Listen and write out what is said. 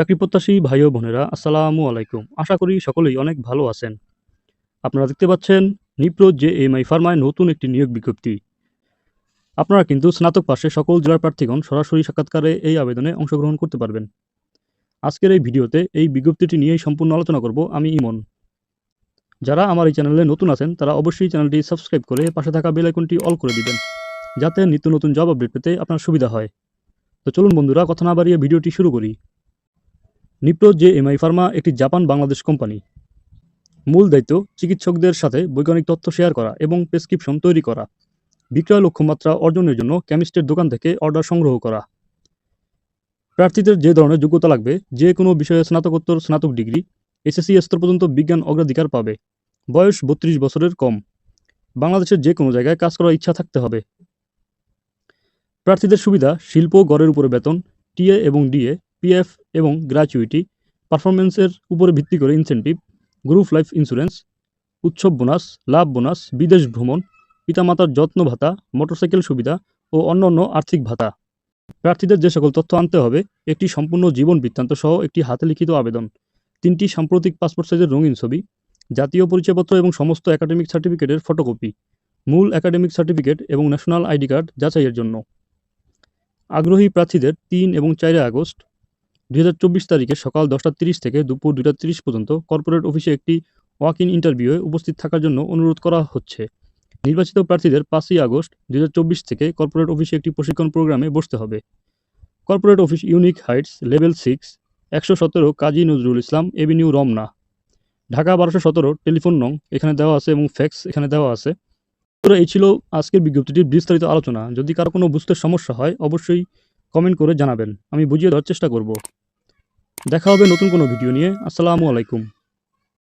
চাকরি প্রত্যাশী ভাই ও বোনেরা, আসসালামু আলাইকুম। আশা করি সকলেই অনেক ভালো আছেন। আপনারা দেখতে পাচ্ছেন নিপ্রো জে এম আই ফার্মায় নতুন একটি নিয়োগ বিজ্ঞপ্তি। আপনারা কিন্তু স্নাতক পাশে সকল জেলার প্রার্থীগণ সরাসরি সাক্ষাৎকারে এই আবেদনে অংশগ্রহণ করতে পারবেন। আজকের এই ভিডিওতে এই বিজ্ঞপ্তিটি নিয়েই সম্পূর্ণ আলোচনা করব আমি ইমন। যারা আমার এই চ্যানেলে নতুন আছেন, তারা অবশ্যই চ্যানেলটি সাবস্ক্রাইব করে পাশে থাকা বেল আইকনটি অল করে দিবেন, যাতে নিত্য নতুন জব আপডেট পেতে আপনার সুবিধা হয়। তো চলুন বন্ধুরা, কথা না বাড়িয়ে ভিডিওটি শুরু করি। নিপ্রো জে এমআই ফার্মা একটি জাপান বাংলাদেশ কোম্পানি। মূল দায়িত্ব চিকিৎসকদের সাথে বৈজ্ঞানিক তথ্য শেয়ার করা এবং প্রেসক্রিপশন তৈরি করা। বিক্রয় লক্ষ্যমাত্রা অর্জনের জন্য কেমিস্টের দোকান থেকে অর্ডার সংগ্রহ করা। প্রার্থীদের যে ধরনের যোগ্যতা লাগবে, যে কোনো বিষয়ে স্নাতকোত্তর, স্নাতক ডিগ্রি, এসএসসি স্তর পর্যন্ত বিজ্ঞান অগ্রাধিকার পাবে। বয়স বত্রিশ বছরের কম। বাংলাদেশের যে কোনো জায়গায় কাজ করার ইচ্ছা থাকতে হবে। প্রার্থীদের সুবিধা, শিল্প, গড়ের উপরে বেতন, টিএ এবং ডিএ, পিএফ এবং গ্র্যাচুইটি পারফরমেন্সের উপরে ভিত্তি করে ইনসেন্টিভ গ্রুপ লাইফ ইন্স্যুরেন্স উৎসব বোনাস লাভ বোনাস বিদেশ ভ্রমণ, পিতামাতার যত্ন ভাতা মোটরসাইকেল সুবিধা ও অন্যান্য আর্থিক ভাতা। প্রার্থীদের যে সকল তথ্য আনতে হবে, একটি সম্পূর্ণ জীবন বৃত্তান্ত সহ একটি হাতে লিখিত আবেদন, তিনটি সাম্প্রতিক পাসপোর্ট সাইজের রঙিন ছবি, জাতীয় পরিচয়পত্র এবং সমস্ত একাডেমিক সার্টিফিকেটের ফটোকপি মূল একাডেমিক সার্টিফিকেট এবং ন্যাশনাল আইডি কার্ড যাচাইয়ের জন্য। আগ্রহী প্রার্থীদের তিন এবং চারে আগস্ট দুই হাজার চব্বিশ তারিখে সকাল দশটা তিরিশ থেকে দুপুর দুইটা তিরিশ পর্যন্ত কর্পোরেট অফিসে একটি ওয়াক ইন ইন্টারভিউয়ে উপস্থিত থাকার জন্য অনুরোধ করা হচ্ছে। নির্বাচিত প্রার্থীদের পাঁচই আগস্ট দুই হাজার চব্বিশ থেকে কর্পোরেট অফিসে একটি প্রশিক্ষণ প্রোগ্রামে বসতে হবে। Corporate office Unique Heights level six, একশো সতেরো, কাজী নজরুল ইসলাম এভিনিউ রমনা। ঢাকা বারোশো সতেরো, টেলিফোন নং এখানে দেওয়া আছে এবং ফ্যাক্স এখানে দেওয়া আছে। তো এই ছিল আজকের বিজ্ঞপ্তিটির বিস্তারিত আলোচনা। যদি কারও কোনো বুঝতে সমস্যা হয়, অবশ্যই কমেন্ট করে জানাবেন। আমি বুঝিয়ে দেওয়ার চেষ্টা করব। দেখা হবে নতুন কোনো ভিডিও নিয়ে। আসসালামু আলাইকুম।